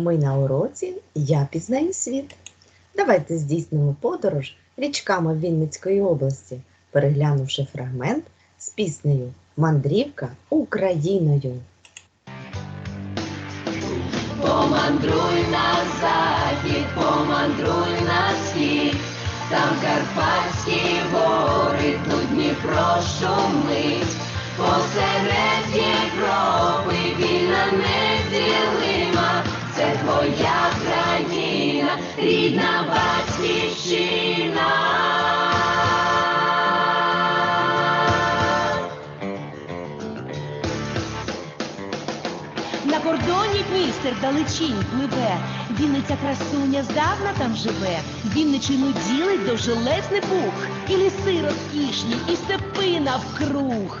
Ми на уроці Я пізнаю світ. Давайте здійснимо подорож річками Вінницької області, переглянувши фрагмент з піснею Мандрівка Україною. Помандруй на захід, помандруй на схід, там Карпатські гори, тут Дніпро шумить, посеред Європи вільна неділима, це твоя країна, рідна батьківщина. На кордоні Дністер далечінь пливе, Вінниця красуня здавна там живе, Вінничину ділить довжелезний пух, і ліси розкішні, і степи навкруг.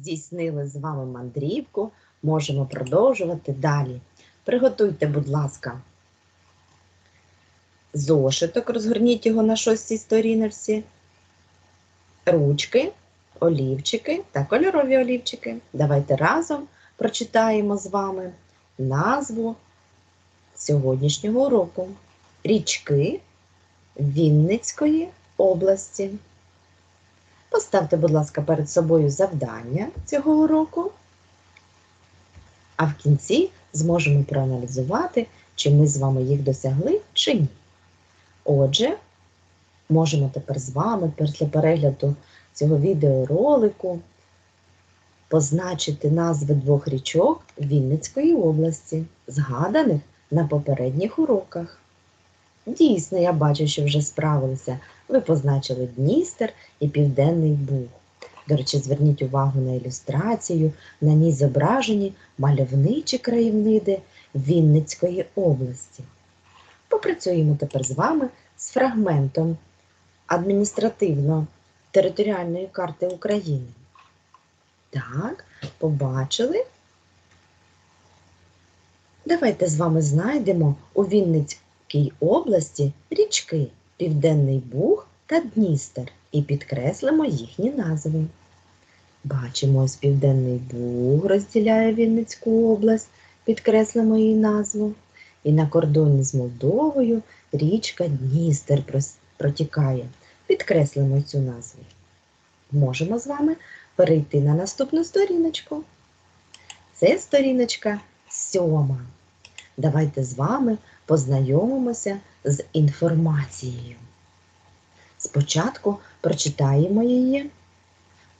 Здійснили з вами мандрівку, можемо продовжувати далі. Приготуйте, будь ласка, зошиток, розгорніть його на шостій сторіночці, ручки, олівчики та кольорові олівчики. Давайте разом прочитаємо з вами назву сьогоднішнього уроку Річки Вінницької області. Поставте, будь ласка, перед собою завдання цього уроку, а в кінці зможемо проаналізувати, чи ми з вами їх досягли чи ні. Отже, можемо тепер з вами після перегляду цього відеоролику позначити назви двох річок Вінницької області, згаданих на попередніх уроках. Дійсно, я бачу, що вже справилися. Ви позначили Дністер і Південний Буг. До речі, зверніть увагу на ілюстрацію. На ній зображені мальовничі краєвниди Вінницької області. Попрацюємо тепер з вами з фрагментом адміністративно-територіальної карти України. Так, побачили. Давайте з вами знайдемо у Вінницькій області річки Південний Буг та Дністер і підкреслимо їхні назви. Бачимо, ось Південний Буг розділяє Вінницьку область, підкреслимо її назву. І на кордоні з Молдовою річка Дністер протікає. Підкреслимо цю назву. Можемо з вами перейти на наступну сторіночку. Це сторіночка сьома. Давайте з вами познайомимося з інформацією. Спочатку прочитаємо її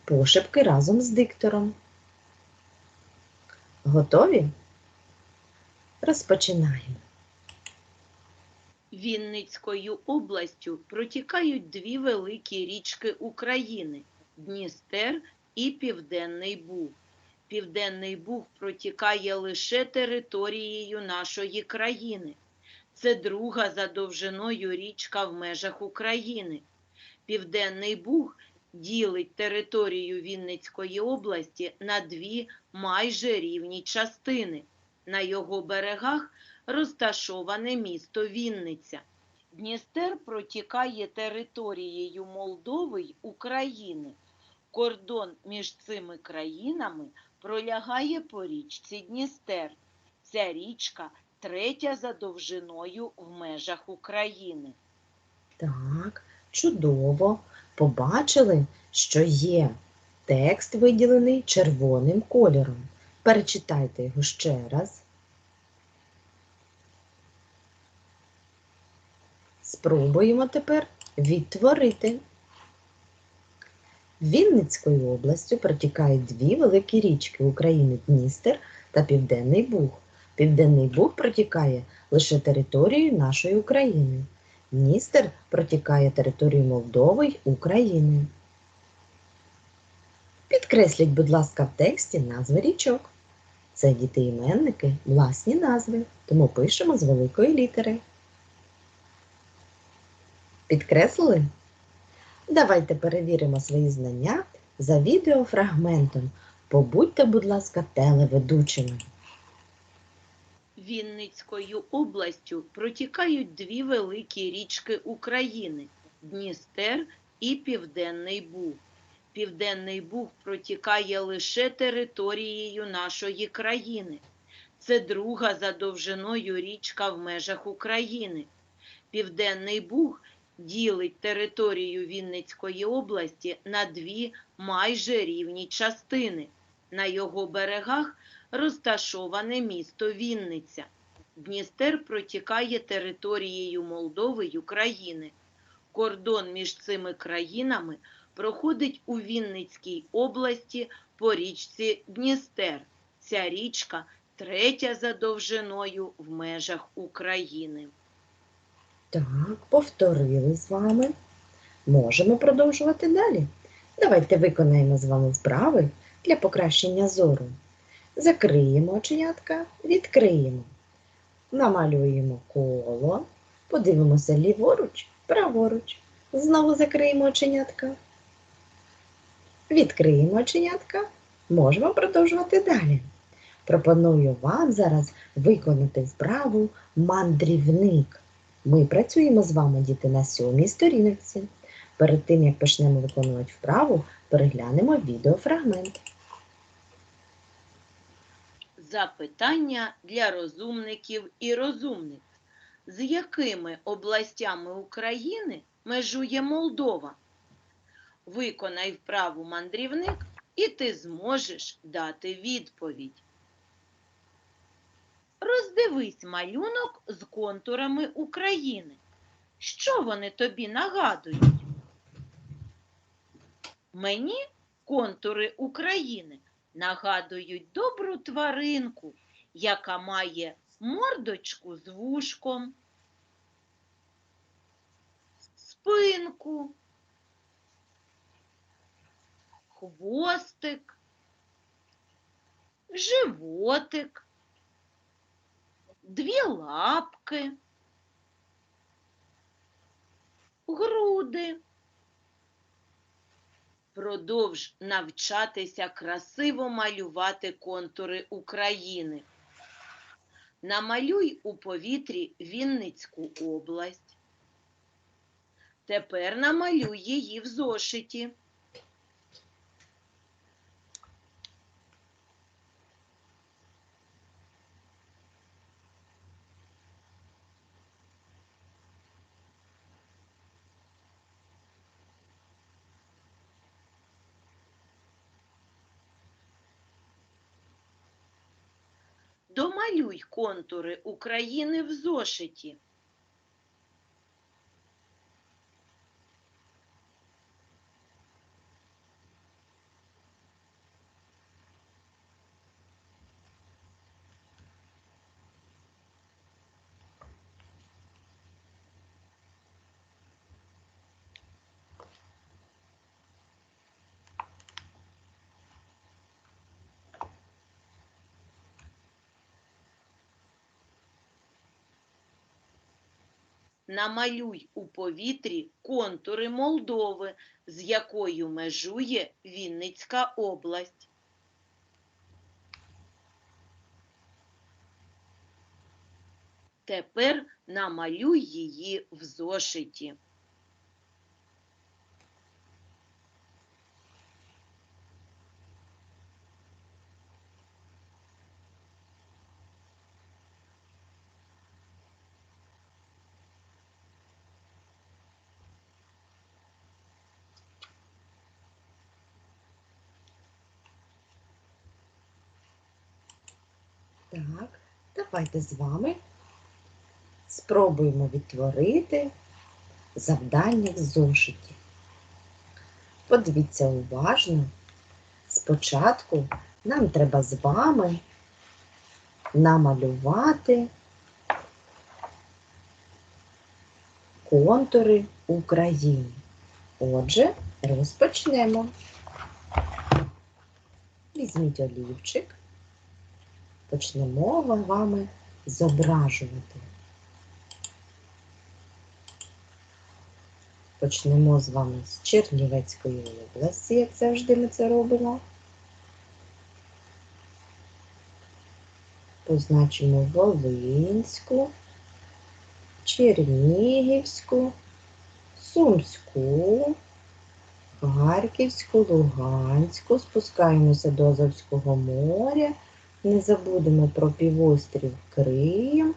пошепки разом з диктором. Готові? Розпочинаємо. Вінницькою областю протікають дві великі річки України Дністер і Південний Буг. Південний Буг протікає лише територією нашої країни. Це друга за довжиною річка в межах України. Південний Буг ділить територію Вінницької області на дві майже рівні частини. На його берегах розташоване місто Вінниця. Дністер протікає територією Молдови й України. Кордон між цими країнами пролягає по річці Дністер. Ця річка третя за довжиною в межах України. Так, чудово. Побачили, що є текст виділений червоним кольором. Перечитайте його ще раз. Спробуємо тепер відтворити. Вінницькою областю протікають дві великі річки України Дністер та Південний Буг. Південний Буг протікає лише територією нашої України. Дністер протікає територію Молдови й України. Підкресліть, будь ласка, в тексті назви річок. Це діти-іменники, власні назви, тому пишемо з великої літери. Підкреслили? Давайте перевіримо свої знання за відеофрагментом. Побудьте, будь ласка, телеведучими. Вінницькою областю протікають дві великі річки України Дністер і Південний Буг. Південний Буг протікає лише територією нашої країни. Це друга за довжиною річка в межах України. Південний Буг ділить територію Вінницької області на дві майже рівні частини. На його берегах розташоване місто Вінниця. Дністер протікає територією Молдови й України. Кордон між цими країнами проходить у Вінницькій області по річці Дністер. Ця річка третя за довжиною в межах України. Так, повторили з вами. Можемо продовжувати далі. Давайте виконаємо з вами вправи для покращення зору. Закриємо оченятка, відкриємо. Намалюємо коло, подивимося ліворуч, праворуч. Знову закриємо оченятка. Відкриємо оченятка. Можемо продовжувати далі. Пропоную вам зараз виконати вправу мандрівник. Ми працюємо з вами, діти, на сьомій сторінці. Перед тим, як почнемо виконувати вправу, переглянемо відеофрагмент. Запитання для розумників і розумниць. З якими областями України межує Молдова? Виконай вправу мандрівник, і ти зможеш дати відповідь. Роздивись малюнок з контурами України. Що вони тобі нагадують? Мені контури України нагадують добру тваринку, яка має мордочку з вушком, спинку, хвостик, животик, дві лапки, груди. Продовж навчатися красиво малювати контури України. Намалюй у повітрі Вінницьку область. Тепер намалюй її в зошиті. Домалюй контури України в зошиті. Намалюй у повітрі контури Молдови, з якою межує Вінницька область. Тепер намалюй її в зошиті. Так, давайте з вами спробуємо відтворити завдання в зошиті. Подивіться уважно. Спочатку нам треба з вами намалювати контури України. Отже, розпочнемо. Візьміть олівчик. Почнемо ва- вами зображувати. Почнемо з вами з Чернівецької області, як завжди ми це робимо. Позначимо Волинську, Чернігівську, Сумську, Харківську, Луганську, спускаємося до Азовського моря, не забудемо про півострів Крим,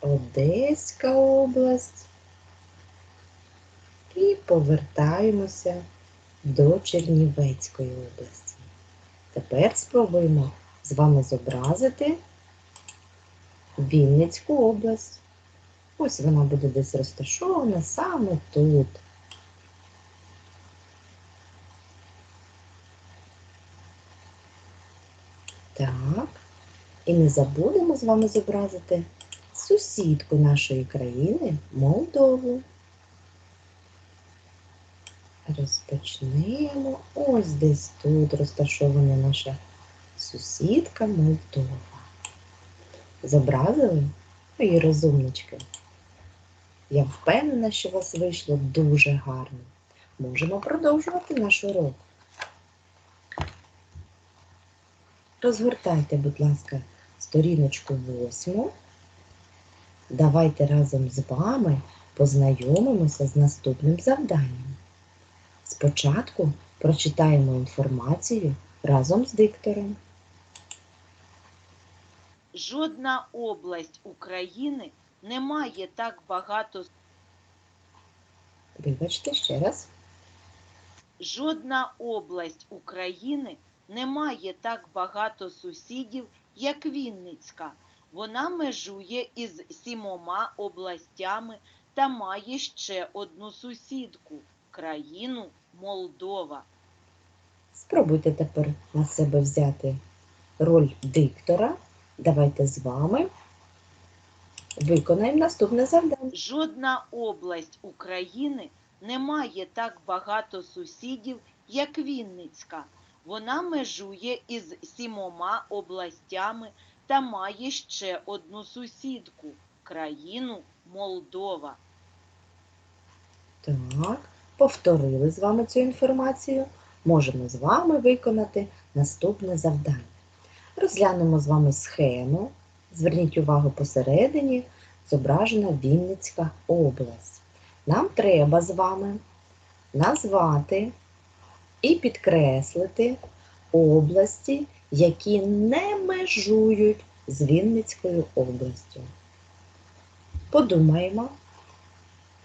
Одеська область і повертаємося до Чернівецької області. Тепер спробуємо з вами зобразити Вінницьку область. Ось вона буде десь розташована саме тут. Так. І не забудемо з вами зобразити сусідку нашої країни Молдову. Розпочнемо. Ось десь тут розташована наша сусідка Молдова. Зобразили? Мої розумнички. Я впевнена, що у вас вийшло дуже гарно. Можемо продовжувати наш урок. Розгортайте, будь ласка, сторіночку восьму. Давайте разом з вами познайомимося з наступним завданням. Спочатку прочитаємо інформацію разом з диктором. Жодна область України не має так багато Вибачте ще раз. Жодна область України не має так багато сусідів, як Вінницька. Вона межує із сімома областями та має ще одну сусідку країну Молдова. Спробуйте тепер на себе взяти роль диктора. Давайте з вами виконаємо наступне завдання. Жодна область України не має так багато сусідів, як Вінницька. Вона межує із сімома областями та має ще одну сусідку країну Молдова. Так, повторили з вами цю інформацію. Можемо з вами виконати наступне завдання. Розглянемо з вами схему. Зверніть увагу посередині зображена Вінницька область. Нам треба з вами назвати і підкреслити області, які не межують з Вінницькою областю. Подумаємо.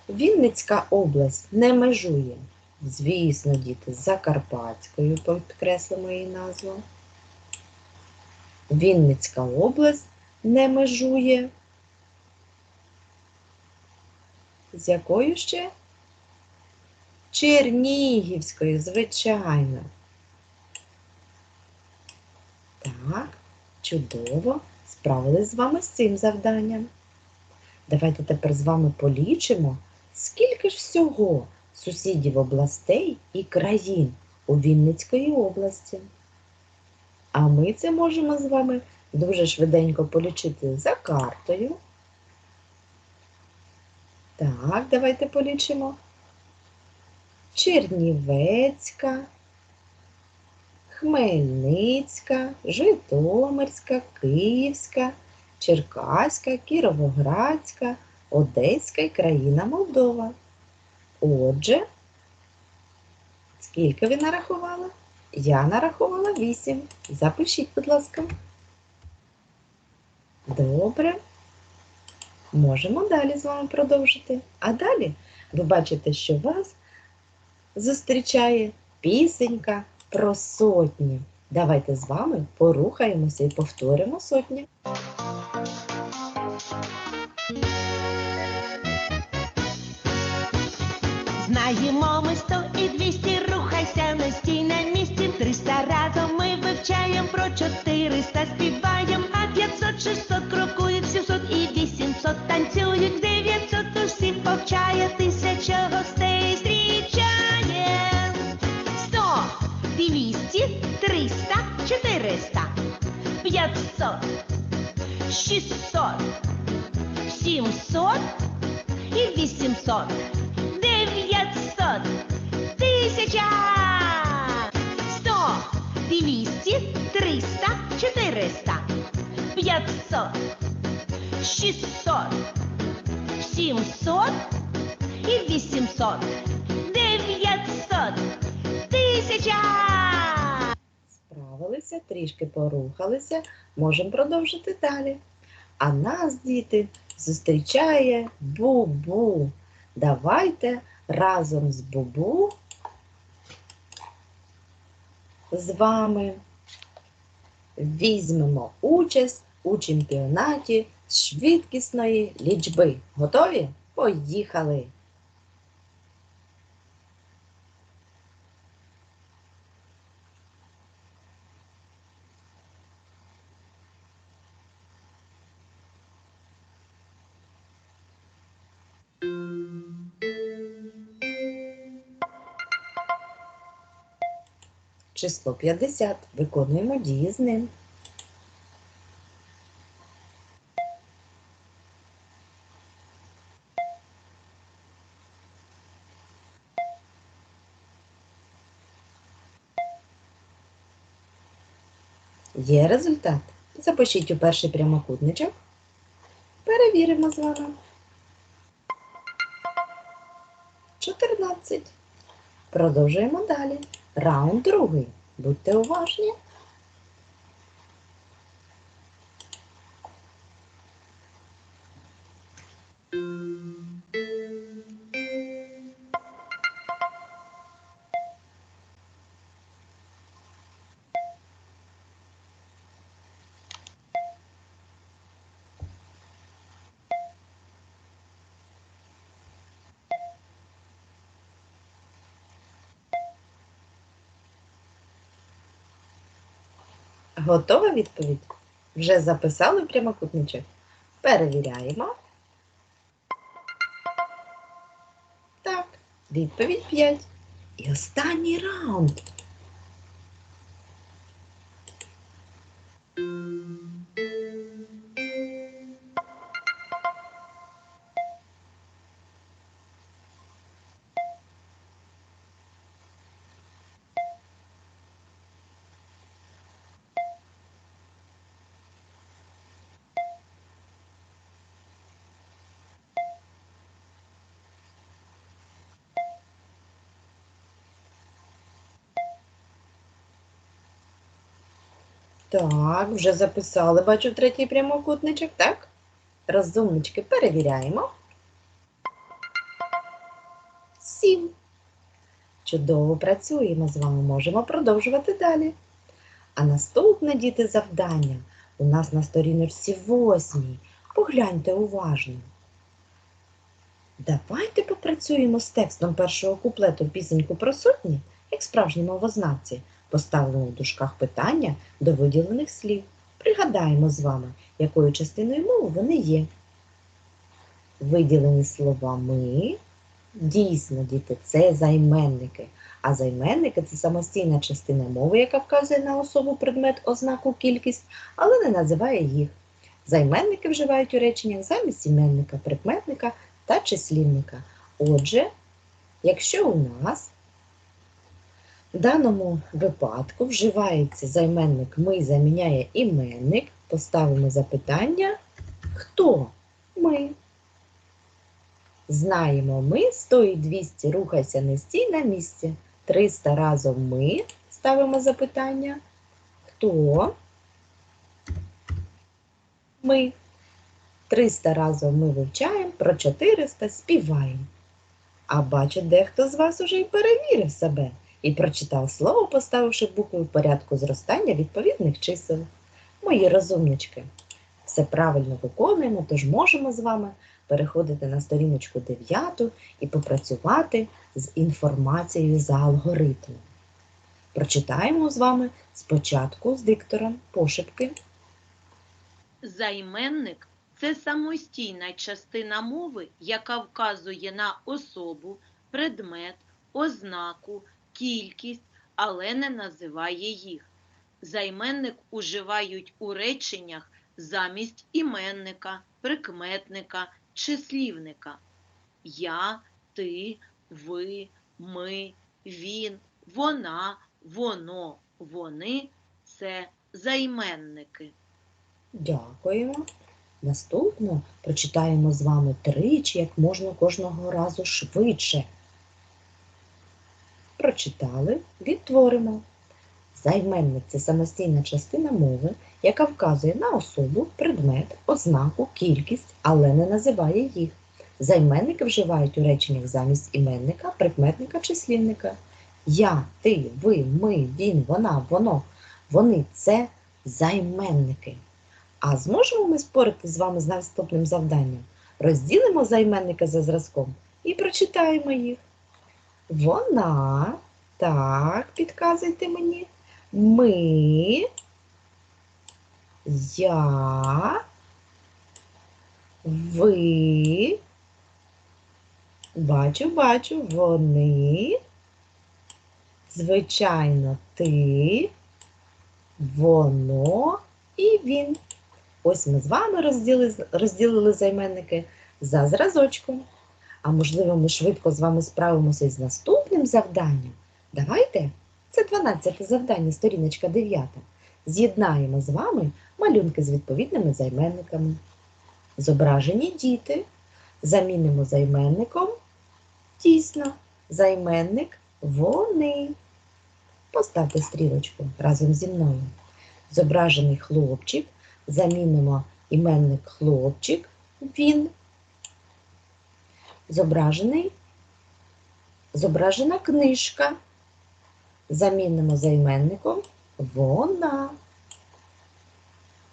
Вінницька область не межує. Звісно, діти, з Закарпатською підкреслимо її назву. Вінницька область не межує. З якою ще? Чернігівською, звичайно. Так, чудово. Справились з вами з цим завданням. Давайте тепер з вами полічимо, скільки ж всього сусідів областей і країн у Вінницької області. А ми це можемо з вами дуже швиденько полічити за картою. Так, давайте полічимо. Чернівецька, Хмельницька, Житомирська, Київська, Черкаська, Кіровоградська, Одеська і країна Молдова. Отже, скільки ви нарахували? Я нарахувала 8. Запишіть, будь ласка. Добре. Можемо далі з вами продовжити. А далі ви бачите, що вас зустрічає пісенька про сотні. Давайте з вами порухаємося і повторимо сотні. Знаємо ми сто і двісті, рухайся на стій на місці. Триста разом ми вивчаємо про чотириста співаєм, а п'ятсот, шістсот крокують, сімсот і вісімсот танцюють, дев'ятсот усіх повчає, тисяча гостей триста, чотириста, п'ятсот, шістсот, сімсот і вісімсот, дев'ятсот, тисяча, сто, двісті, триста, чотириста, п'ятсот, шістсот, сімсот і вісімсот, дев'ятсот, тисяча. Справилися, трішки порухалися, можемо продовжити далі. А нас, діти, зустрічає Бубу. Давайте разом з Бубу з вами візьмемо участь у чемпіонаті швидкісної лічби. Готові? Поїхали! Число 50. Виконуємо дії з ним. Є результат. Запишіть у перший прямокутничок. Перевіримо з вами. 14. Продовжуємо далі. Раунд другий. Будьте уважні. Готова відповідь? Вже записали прямокутничок? Перевіряємо. Так, відповідь 5. І останній раунд. Так, вже записали, бачу третій прямокутничок, так? Розумнички, перевіряємо. Сім. Чудово працюємо з вами, можемо продовжувати далі. А наступне, діти, завдання у нас на сторіночці восьмій. Погляньте уважно. Давайте попрацюємо з текстом першого куплету пісеньку про сотні, як справжні мовознавці. Поставимо у дужках питання до виділених слів. Пригадаємо з вами, якою частиною мови вони є. Виділені слова ми. Дійсно, діти, це займенники. А займенники це самостійна частина мови, яка вказує на особу, предмет, ознаку, кількість, але не називає їх. Займенники вживають у реченнях замість іменника, прикметника та числівника. Отже, якщо у нас в даному випадку вживається займенник ми заміняє іменник, поставимо запитання хто ми. Знаємо ми 100 і 200 рухайся не стій на місці. 300 разом ми ставимо запитання. Хто? Ми. 300 разом ми вивчаємо, про 400 співаємо. А бачу, дехто з вас уже й перевірив себе і прочитав слово, поставивши букви в порядку зростання відповідних чисел. Мої розумнички, все правильно виконуємо, тож можемо з вами переходити на сторіночку 9 і попрацювати з інформацією за алгоритмом. Прочитаємо з вами спочатку з диктором пошепки. Займенник це самостійна частина мови, яка вказує на особу, предмет, ознаку, кількість, але не називає їх. Займенник уживають у реченнях замість іменника, прикметника, числівника. Я, ти, ви, ми, він, вона, воно, вони це займенники. Дякуємо. Наступно прочитаємо з вами тричі, як можна кожного разу швидше. Прочитали, відтворимо. Займенник це самостійна частина мови, яка вказує на особу, предмет, ознаку, кількість, але не називає їх. Займенники вживають у реченнях замість іменника, прикметника, числівника. Я, ти, ви, ми, він, вона, воно. Вони це займенники. А зможемо ми спорити з вами з наступним завданням? Розділимо займенники за зразком і прочитаємо їх. Вона, так, підказуйте мені. Ми, я, ви, бачу, бачу, вони, звичайно, ти, воно і він. Ось ми з вами розділили, розділили займенники за зразочком. А можливо, ми швидко з вами справимося з наступним завданням. Давайте, це 12 завдання, сторіночка 9. З'єднаємо з вами малюнки з відповідними займенниками. Зображені діти. Замінимо займенником. Дійсно, займенник вони. Поставте стрілочку разом зі мною. Зображений хлопчик. Замінимо іменник хлопчик, він. Зображений, зображена книжка. Замінимо займенником вона.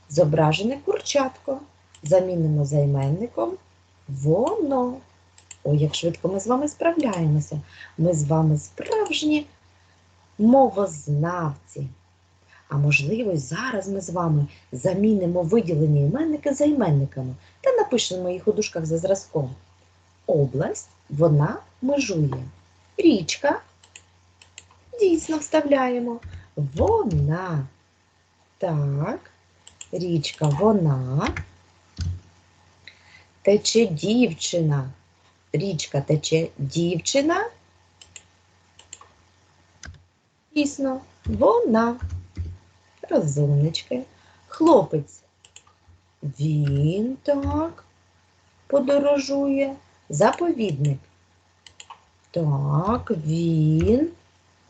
Зображене курчатко. Замінимо займенником воно. Ой, як швидко ми з вами справляємося. Ми з вами справжні мовознавці. А можливо, зараз ми з вами замінимо виділені іменники займенниками та напишемо їх у дужках за зразком. Область вона межує. Річка дійсно вставляємо. Вона. Так, річка вона. Тече дівчина. Річка тече дівчина. Дійсно, вона. Розумнички. Хлопець. Він так подорожує. Заповідник. Так, він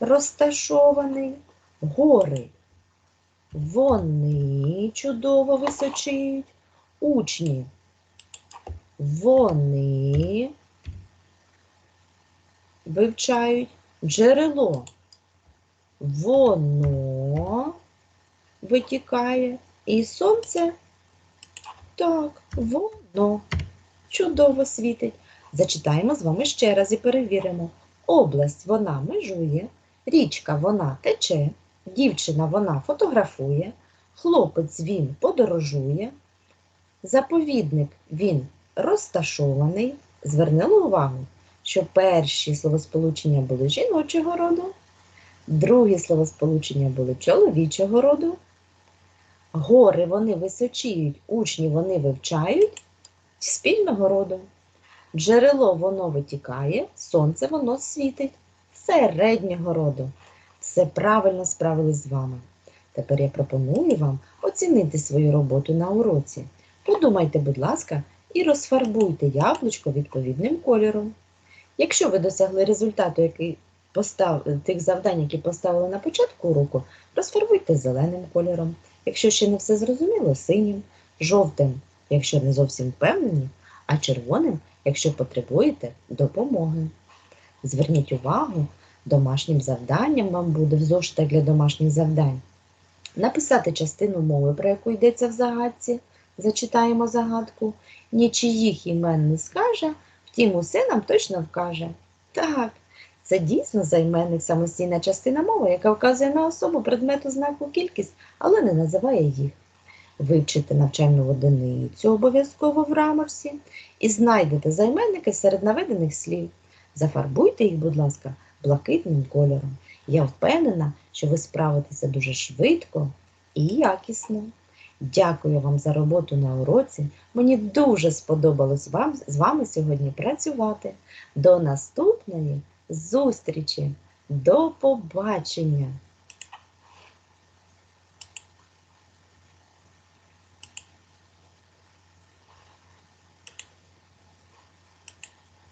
розташований. Гори. Вони чудово височіють. Учні. Вони вивчають джерело. Воно витікає. І сонце так, воно чудово світить. Зачитаємо з вами ще раз і перевіримо. Область вона межує, річка вона тече, дівчина вона фотографує, хлопець він подорожує, заповідник він розташований. Звернили увагу, що перші словосполучення були жіночого роду, другі словосполучення були чоловічого роду. Гори вони височіють, учні вони вивчають спільного роду. Джерело воно витікає, сонце воно світить середнього роду. Все правильно справились з вами. Тепер я пропоную вам оцінити свою роботу на уроці. Подумайте, будь ласка, і розфарбуйте яблучко відповідним кольором. Якщо ви досягли результату, який постав... тих завдань, які поставили на початку уроку, розфарбуйте зеленим кольором. Якщо ще не все зрозуміло, синім, жовтим, якщо не зовсім впевнені, а червоним, якщо потребуєте допомоги. Зверніть увагу, домашнім завданням вам буде в зошитах для домашніх завдань. Написати частину мови, про яку йдеться в загадці, зачитаємо загадку, нічиїх імен не скаже, втім усе нам точно вкаже. Так, це дійсно займенник самостійна частина мови, яка вказує на особу предмету знаку кількість, але не називає їх. Вивчите навчальну одиницю обов'язково в раморсі і знайдете займенники серед наведених слів. Зафарбуйте їх, будь ласка, блакитним кольором. Я впевнена, що ви справитеся дуже швидко і якісно. Дякую вам за роботу на уроці. Мені дуже сподобалось вам, з вами сьогодні працювати. До наступної зустрічі! До побачення!